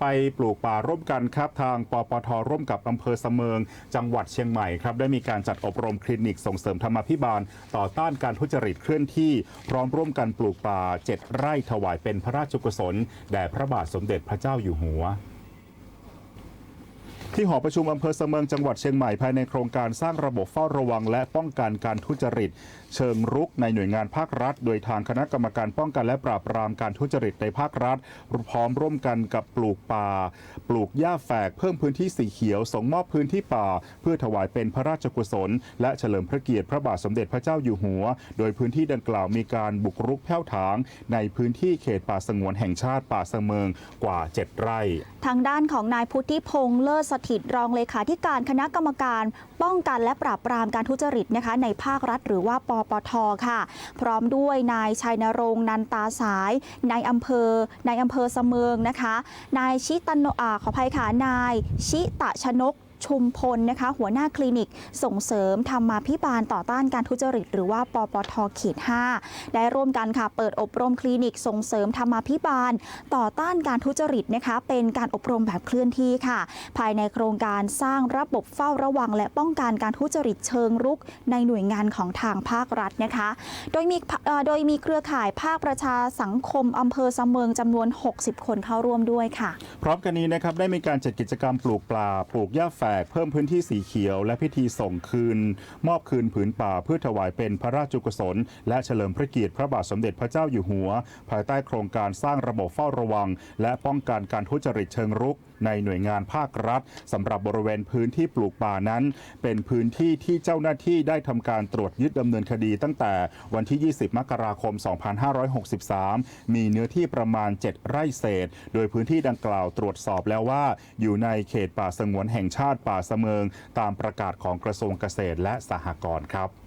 ไปปลูกป่าร่วมกันครับ ทางปปทร่วมกับอำเภอเสมิง จังหวัดเชียงใหม่ครับได้มีการจัดอบรมคลินิกส่งเสริมธรรมาภิบาล ต่อต้านการทุจริตเคลื่อนที่ พร้อมร่วมกันปลูกป่า 7 ไร่ถวายเป็นพระราชกุศล แด่พระบาทสมเด็จพระเจ้าอยู่หัว ที่หอประชุมอำเภอเสมิงจังหวัดเชียงใหม่ภายในโครงการสร้างระบบเฝ้าระวัง และป้องกันการทุจริต เชิงรุกในหน่วยงานภาครัฐ โดยทางคณะกรรมการป้องกันและปราบปรามการทุจริตในภาครัฐ พร้อมร่วมกันกับปลูกป่า ปลูกหญ้าแฝกเพิ่มพื้นที่สีเขียวส่งมอบพื้นที่ป่า เพื่อถวายเป็นพระราชกุศล และเฉลิมพระเกียรติพระบาทสมเด็จพระเจ้าอยู่หัว โดยพื้นที่ดังกล่าวมีการบุกรุกแผ่วถาง ในพื้นที่เขตป่าสงวนแห่งชาติป่าเสมิงกว่า 7 ไร่ ทางด้านของนายพุทธิพงษ์เลิศถิตรองเลขาธิการคณะกรรมการป้องกันและปราบปรามการทุจริตนะคะในภาครัฐหรือว่าปปทค่ะ พร้อมด้วยนายชัยนรงค์นันตาสายนายอำเภอนายอำเภอเสมืองนะคะ นายชิตนโนอาขออภัยค่ะนายชิตะชนก ชุมพลนะคะ หัวหน้าคลินิกส่งเสริมธรรมาภิบาลต่อต้านการทุจริต หรือว่าปปทเขต5ได้ร่วมกันค่ะ เปิดอบรมคลินิกส่งเสริมธรรมาภิบาล ต่อต้านการทุจริตนะคะ เป็นการอบรมแบบเคลื่อนที่ค่ะ ภายในโครงการสร้างระบบเฝ้าระวัง และป้องกันการทุจริตเชิงรุก ในหน่วยงานของทางภาครัฐนะคะ โดยมีโดยมีเครือข่ายภาคประชาสังคมอำเภอสะเมิงจำนวน 60 คนเข้าร่วมด้วยค่ะ พร้อมกันนี้นะครับได้มีการจัดกิจกรรมปลูกปลาปลูกหญ้าแฝกเพิ่มพื้นที่สีเขียว และพิธีส่งคืน มอบคืนผืนป่าเพื่อถวายเป็นพระราชกุศล และเฉลิมพระเกียรติพระบาทสมเด็จพระเจ้าอยู่หัว ภายใต้โครงการสร้างระบบเฝ้าระวัง และป้องกันการทุจริตเชิงรุก ในหน่วยงานภาครัฐสำหรับบริเวณพื้นที่ปลูกป่านั้น เป็นพื้นที่ที่เจ้าหน้าที่ได้ทำการตรวจยึดดำเนินคดีตั้งแต่วันที่ 20 มกราคม 2563 มีเนื้อที่ประมาณ 7 ไร่เศษ โดยพื้นที่ดังกล่าวตรวจสอบแล้วว่า อยู่ในเขตป่าสงวนแห่งชาติป่าเสมิง ตามประกาศของกระทรวงเกษตรและสหกรณ์ครับ